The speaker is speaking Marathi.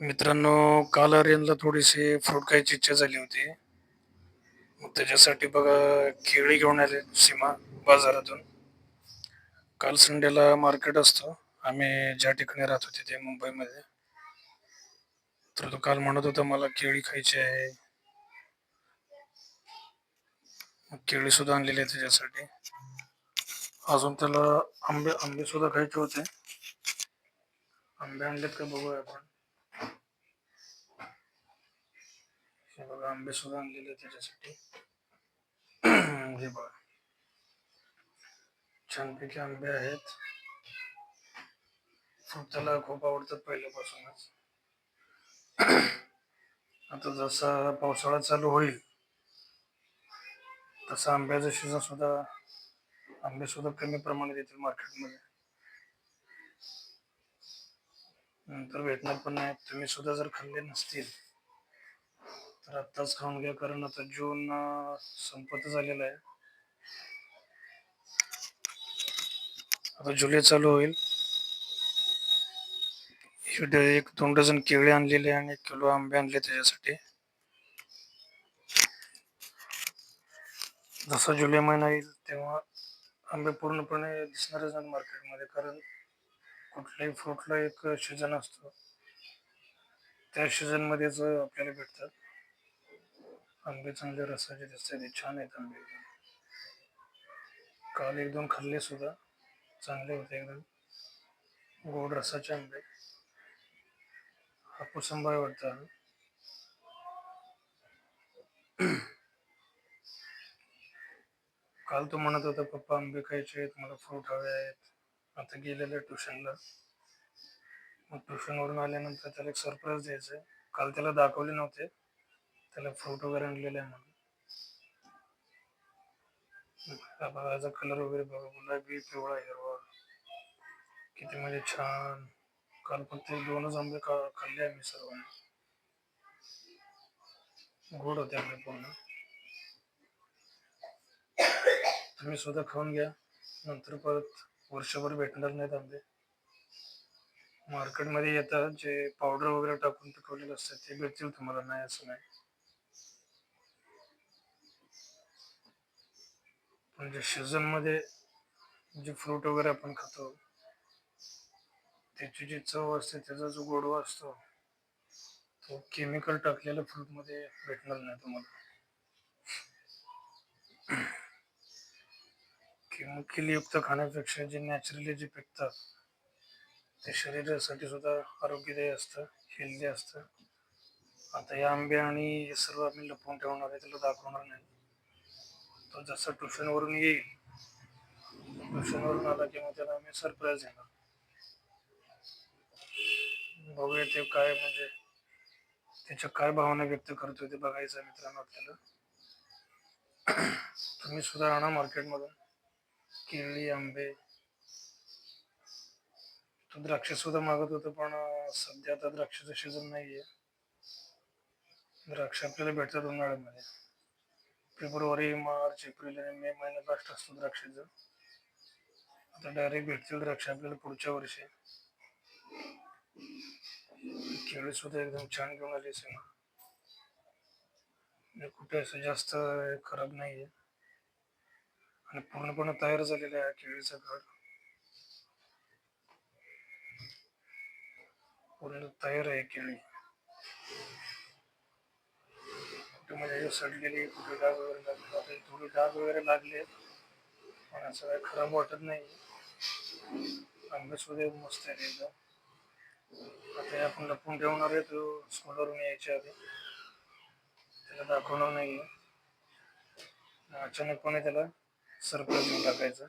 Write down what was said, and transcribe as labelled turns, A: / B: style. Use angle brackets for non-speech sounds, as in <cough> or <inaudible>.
A: मित्रांनो काल आर्यनला थोडीशी फ्रूट खायची इच्छा झाली होती. मग त्याच्यासाठी बघा केळी घेऊन आले सीमा बाजारातून. काल संडेला मार्केट असतो. आम्ही ज्या ठिकाणी राहतो तिथे मुंबईमध्ये. तर तो काल म्हणत होता मला केळी खायची आहे. मग केळी सुद्धा आणलेली आहे त्याच्यासाठी. अजून त्याला आंबे आंबे सुद्धा खायचे होते. आंबे आणलेत का बघूया आपण. हे बघा आंबे सुद्धा आणलेले त्याच्यासाठी. <clears throat> हे बघा. छानपैकी आंबे आहेत. फ्रूट त्याला खूप आवडतात पहिल्यापासूनच. <clears throat> आता जसा पावसाळा चालू होईल तसा आंब्याचा सीझन सुद्धा आंबे सुद्धा कमी प्रमाणात येतील मार्केटमध्ये. नंतर भेटणार पण नाही तुम्ही सुद्धा जर खाल्ले नसतील तर आत्ताच खाऊन घ्या कारण आता जून संपत झालेला आहे. आता जुलै चालू होईल. एक दोन डझन केळी आणलेले आणि एक किलो आंबे आणले त्याच्यासाठी. जसा जुलै महिना येईल तेव्हा आंबे पूर्णपणे दिसणारच नाही मार्केटमध्ये कारण कुठल्याही फ्रूटला एक सीझन असतो. त्या सीजनमध्येच आपल्याला भेटतात. आंबे चांगले रसाचे दिसतात ते छान आहेत आंबे. काल एक दोन खाल्ले सुद्धा चांगले होते एकदम. गोड रसाचे आंबे. हापूस आंबा आहे वाटतं काल तो म्हणत होता पप्पा आंबे खायचे आहेत मला फ्रूट हवे आहेत. आता गेलेला ट्युशनला. मग ट्युशनवरून आल्यानंतर त्याला एक सरप्राईज द्यायचं काल त्याला दाखवले नव्हते. त्याला फ्रूट वगैरे आणलेले आहे म्हणून. त्याचा बघायचा कलर वगैरे बघा गुलाबी पिवळा हिरवा. किती म्हणजे छान. काल फक्त दोनच आंबे खाल्ले आम्ही सर्वांनी. गोड होते आंबे पूर्ण. तुम्ही सुद्धा खाऊन घ्या. नंतर परत वर्षभर भेटणार नाहीत आंबे. मार्केटमध्ये येतात जे पावडर वगैरे टाकून पिकवलेले असतात ते भेटतील तुम्हाला नाही असं नाही. म्हणजे सीझनमध्ये मध्ये जे फ्रूट वगैरे आपण खातो त्याची जी चव असते त्याचा जो गोडवा असतो तो केमिकल टाकलेल्या फ्रूटमध्ये भेटणार नाही तुम्हाला. केमिकलयुक्त खाण्यापेक्षा जे नॅचरली जे पिकतात ते शरीरासाठी सुद्धा आरोग्यदायी असतं हेल्दी असतं. आता हे आंबे आणि हे सर्व आम्ही लपवून ठेवणार आहे त्याला दाखवणार नाही. तो जसा ट्युशनवरून येईल ट्युशनवरून आला की मग त्याला आम्ही सरप्राईज देणार. बघूया ते काय म्हणजे त्याच्या काय भावना व्यक्त करतोय ते बघायचं मित्रांनो आपल्याला. तुम्ही सुद्धा आणा मार्केटमधून केळी आंबे. तो द्राक्ष सुद्धा मागत होतो पण सध्या आता द्राक्षाचं सीझन नाहीये. द्राक्ष आपल्याला भेटतात उन्हाळ्यामध्ये. फेब्रुवारी मार्च एप्रिल आणि मे महिन्यात लास्ट असतो द्राक्षाचं. आता डायरेक्ट भेटतील द्राक्ष आपल्याला पुढच्या वर्षी. केळी सुद्धा एकदम छान घेऊन आली सीमा म्हणजे कुठे असं जास्त खराब नाही आहे आणि पूर्णपणे तयार झालेला आहे केळीचं घड पूर्ण तयार आहे केळी कुठे म्हणजे सडलेली कुठे डाग वगैरे लागले. आता थोडे डाग वगैरे लागले. पण असं काही खराब वाटत नाही आंबे सुद्धा मस्त आहे एकदम. आता हे आपण लपून ठेवणार आहे तो स्कूलवरून यायच्या आधी. त्याला दाखवणार नाहीये. अचानकपणे त्याला सरप्राईज टाकायचं.